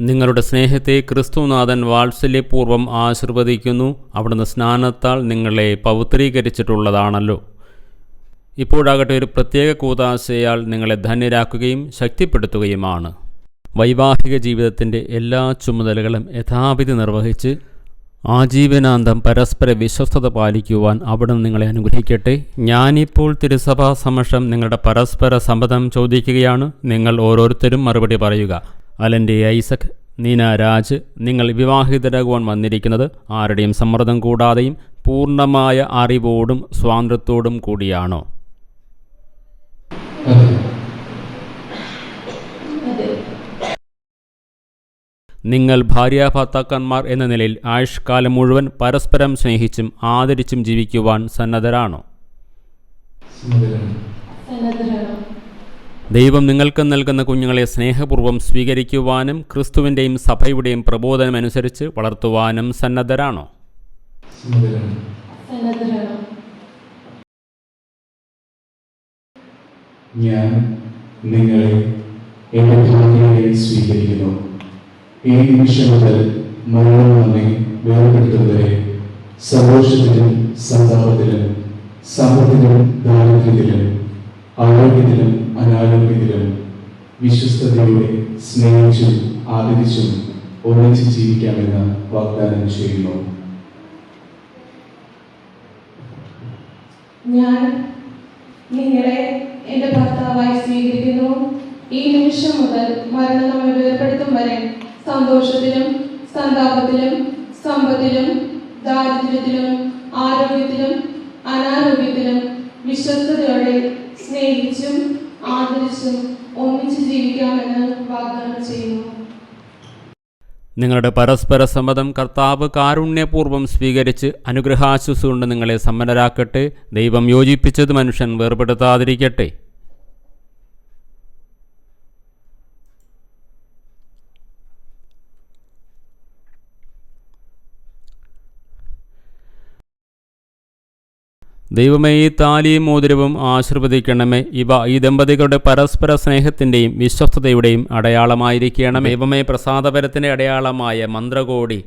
നിങ്ങളുടെ സ്നേഹത്തെ ക്രിസ്തുനാഥൻ വാത്സല്യപൂർവം ആശീർവദിക്കുന്നു. അവിടുന്ന് സ്നാനത്താൽ നിങ്ങളെ പൗത്രീകരിച്ചിട്ടുള്ളതാണല്ലോ ഇപ്പോഴാകട്ടെ ഒരു പ്രത്യേക കൂതാശയാൽ നിങ്ങളെ ധന്യരാക്കുകയും ശക്തിപ്പെടുത്തുകയുമാണ്. വൈവാഹിക ജീവിതത്തിന്റെ എല്ലാ ചുമതലകളും യഥാവിധി നിർവഹിച്ച് ആജീവനാന്തം പരസ്പര വിശ്വസ്തത പാലിക്കുവാൻ അവിടുന്ന് നിങ്ങളെ അനുഗ്രഹിക്കട്ടെ. ഞാനിപ്പോൾ തിരുസഭാ സമക്ഷം നിങ്ങളുടെ പരസ്പര സമ്മതം ചോദിക്കുകയാണ്. നിങ്ങൾ ഓരോരുത്തരും മറുപടി പറയുക. അലന്റെ ഐസക് നീന രാജ് നിങ്ങൾ വിവാഹിതരാകുവാൻ വന്നിരിക്കുന്നത് ആരുടെയും സമ്മർദ്ദം കൂടാതെയും പൂർണമായ അറിവോടും സ്വാതന്ത്ര്യത്തോടും കൂടിയാണോ? നിങ്ങൾ ഭാര്യ നിങ്ങൾ ഭാര്യാഭർത്താക്കന്മാർ എന്ന നിലയിൽ ആയുഷ്കാലം മുഴുവൻ പരസ്പരം സ്നേഹിച്ചും ആദരിച്ചും ജീവിക്കുവാൻ സന്നദ്ധരാണോ? സന്നദ്ധരാണ്. ദൈവം നിങ്ങൾക്ക് നൽകുന്ന കുഞ്ഞുങ്ങളെ സ്നേഹപൂർവം സ്വീകരിക്കുവാനും ക്രിസ്തുവിന്റെയും സഭയുടെയും പ്രബോധനമനുസരിച്ച് വളർത്തുവാനും സന്നദ്ധരാണോ? ഞാൻ നിങ്ങളെ എന്റെ ഭാര്യയായി സ്വീകരിക്കുന്നു. ഈ നിമിഷം മുതൽ മരണം നമ്മെ വേർപെടുത്തുന്നവരെ സന്തോഷത്തിലും സന്താപത്തിലും സമ്പത്തിലും ദാരിദ്ര്യത്തിലും ആരോഗ്യത്തിലും അനാരോഗ്യത്തിലും വിശ്വസ്തയോടെ സ്നേഹിച്ചും ആദരിച്ചും ഒന്നിച്ച് ജീവിക്കാമെന്ന് വാഗ്ദാനം ചെയ്യുന്നു. ഞാൻ നിങ്ങളെ എന്റെ ഭർത്താവായി സ്വീകരിക്കുന്നു. ഈ നിമിഷം മുതൽ മരണം നമ്മെ വേർപെടുത്തും വരെ സന്തോഷത്തിലും സന്താപത്തിലും സമ്പത്തിലും ദാരിദ്ര്യത്തിലും ആരോഗ്യത്തിലും അനാരോഗ്യത്തിലും വിശ്വസ്തയോടെ സ്നേഹിച്ചും ആദരിച്ചും ഒന്നിച്ച് ജീവിക്കാമെന്ന് വാഗ്ദാനം ചെയ്യുന്നു. നിങ്ങളുടെ പരസ്പര സമ്മതം കർത്താവ് കാരുണ്യപൂർവം സ്വീകരിച്ച് അനുഗ്രഹാശുസ് കൊണ്ട് നിങ്ങളെ സമ്മനരാക്കട്ടെ ദൈവം യോജിപ്പിച്ചത് മനുഷ്യൻ വേർപെടുത്താതിരിക്കട്ടെ. ദൈവമേ ഈ താലിയും മോതിരവും ആശീർവദിക്കണമേ. ഇവ ഈ ദമ്പതികളുടെ പരസ്പര സ്നേഹത്തിന്റെയും വിശ്വസ്തതയുടെയും അടയാളമായിരിക്കണമേ. ദൈവമേ പ്രസാദപരത്തിന്റെ അടയാളമായ മന്ത്രകോടി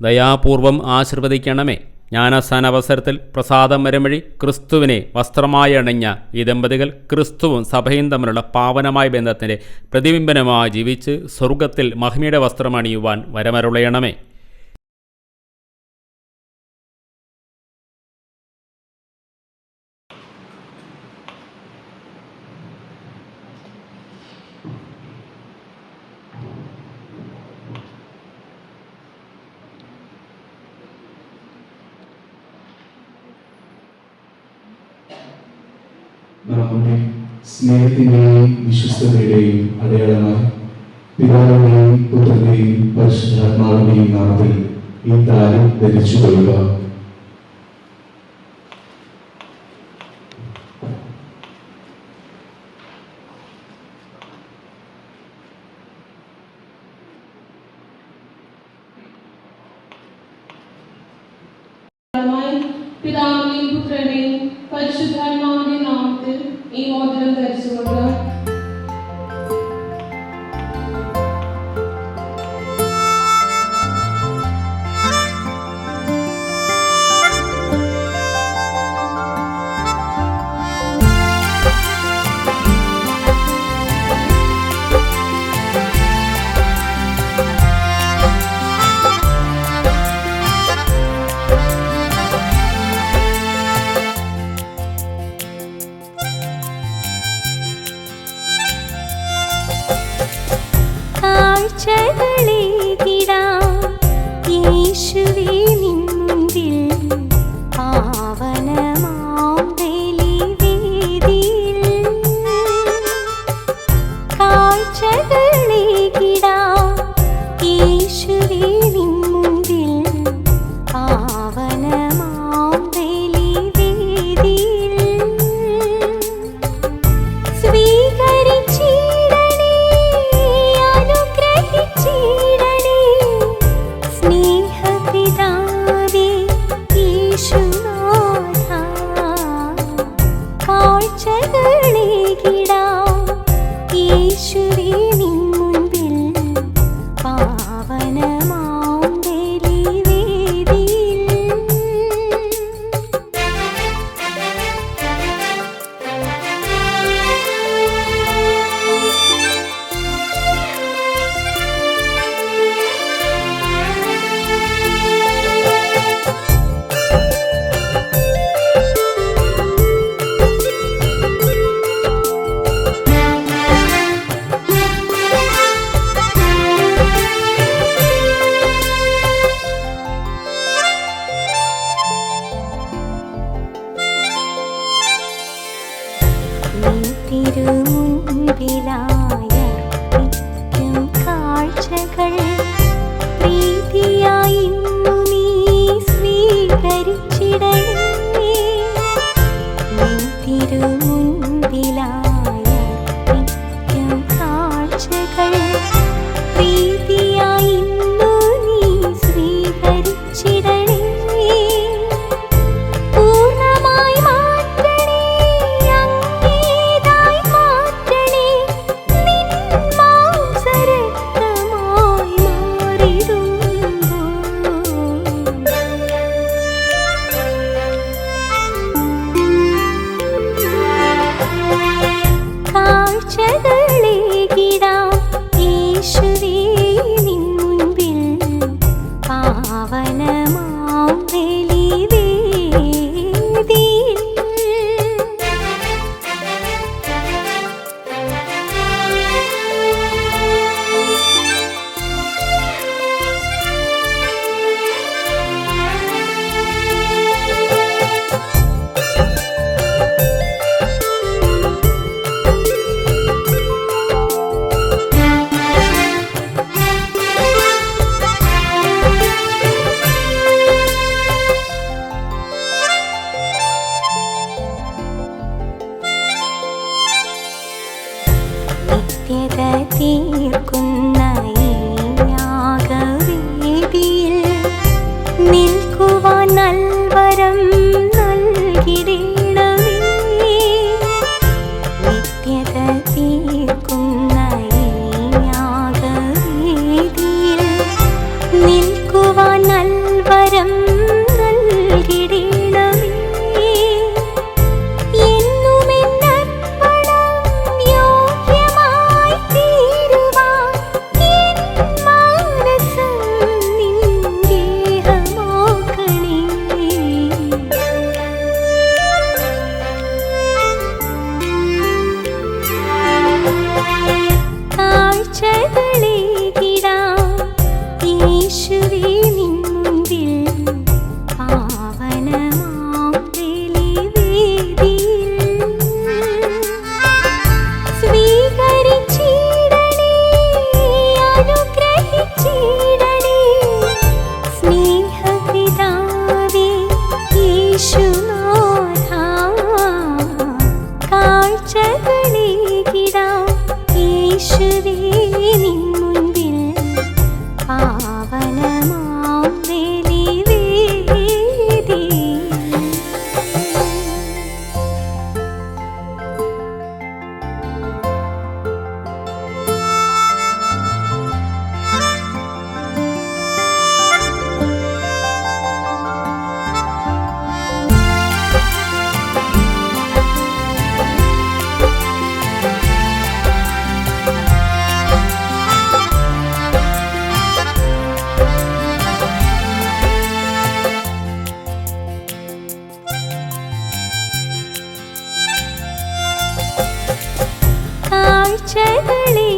ദയാപൂർവം ആശീർവദിക്കണമേ. ജ്ഞാനസ്ഥാന അവസരത്തിൽ പ്രസാദം വരമഴി ക്രിസ്തുവിനെ വസ്ത്രമായി അണിഞ്ഞ ഈ ദമ്പതികൾ ക്രിസ്തുവും സഭയും തമ്മിലുള്ള പാവനമായ ബന്ധത്തിന്റെ പ്രതിബിംബനമായി ജീവിച്ച് സ്വർഗത്തിൽ മഹിമയുടെ വസ്ത്രമണിയുവാൻ വരമരുളയണമേ. നമ്മുടെ സ്നേഹത്തിന്റെയും വിശ്വസ്തതയുടെയും അടയാളമായി പിതാവിന്റെയും പുത്രന്റെയും പരിശുദ്ധാത്മാവിന്റെയും നാമത്തിൽ ഈ താരം ധരിച്ചു കൊള്ളുക தீர்க்கும். ईश्वरी ಚಳಿ